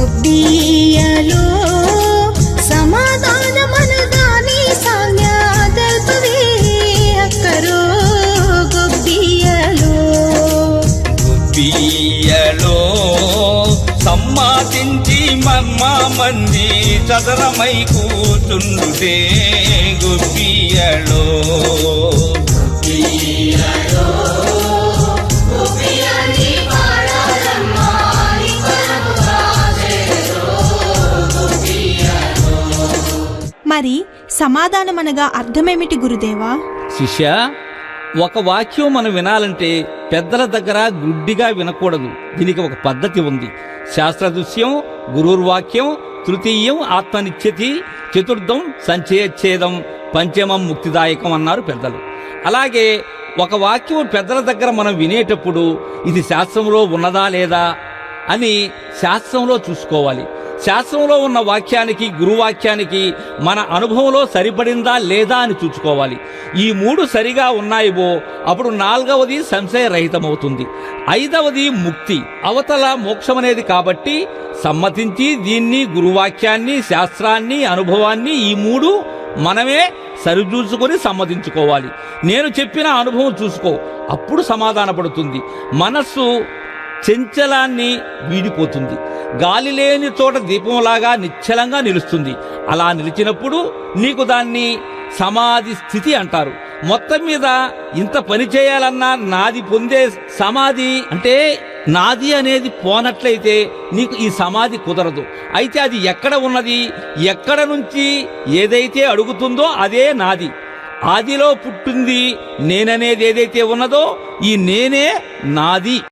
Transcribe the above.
గొబ్బియలో సమాధానమనగానే సాంజ్ఞ తెలుపవే అక్కరో గొబ్బియలో గుబ్బియలో సమ్మాతించి మర్మ మంది చదరమై కూచుండుటే గుబ్బియలో మరి సమాధానమనగా అర్థమేమిటి గురుదేవా? శిష్య ఒక వాక్యం మనం వినాలంటే పెద్దల దగ్గర గుడ్డిగా వినకూడదు. దీనికి ఒక పద్ధతి ఉంది. శాస్త్రదృశ్యం గురుర్వాక్యం తృతీయం ఆత్మనిత్యతి చతుర్థం సంచయచ్ఛేదం పంచమం ముక్తిదాయకం అన్నారు పెద్దలు. అలాగే ఒక వాక్యం పెద్దల దగ్గర మనం వినేటప్పుడు ఇది శాస్త్రంలో ఉన్నదా లేదా అని శాస్త్రంలో చూసుకోవాలి. శాస్త్రంలో ఉన్న వాక్యానికి గురువాక్యానికి మన అనుభవంలో సరిపడిందా లేదా అని చూసుకోవాలి ఈ మూడు సరిగా ఉన్నాయివో అప్పుడు నాలుగవది సంశయరహితమవుతుంది. ఐదవది ముక్తి. అవతల మోక్షం అనేది కాబట్టి సమ్మతించి దీన్ని గురువాక్యాన్ని శాస్త్రాన్ని అనుభవాన్ని ఈ మూడు మనమే సరిచూసుకొని సమ్మతించుకోవాలి. నేను చెప్పిన అనుభవం చూసుకో. అప్పుడు సమాధానపడుతుంది. మనస్సు చెంచలాన్ని వీడిపోతుంది. గాలి లేని చోట దీపంలాగా నిశ్చలంగా నిలుస్తుంది. అలా నిలిచినప్పుడు నీకు దాన్ని సమాధి స్థితి అంటారు. మొత్తం మీద ఇంత పని చేయాలన్నా నాది పొందే సమాధి అంటే నాది అనేది పోనట్లయితే నీకు ఈ సమాధి కుదరదు. అయితే అది ఎక్కడ ఉన్నది ఎక్కడ నుంచి ఏదైతే అడుగుతుందో అదే నాది. ఆదిలో పుట్టింది నేననేది ఏదైతే ఉన్నదో ఈ నేనే నాది.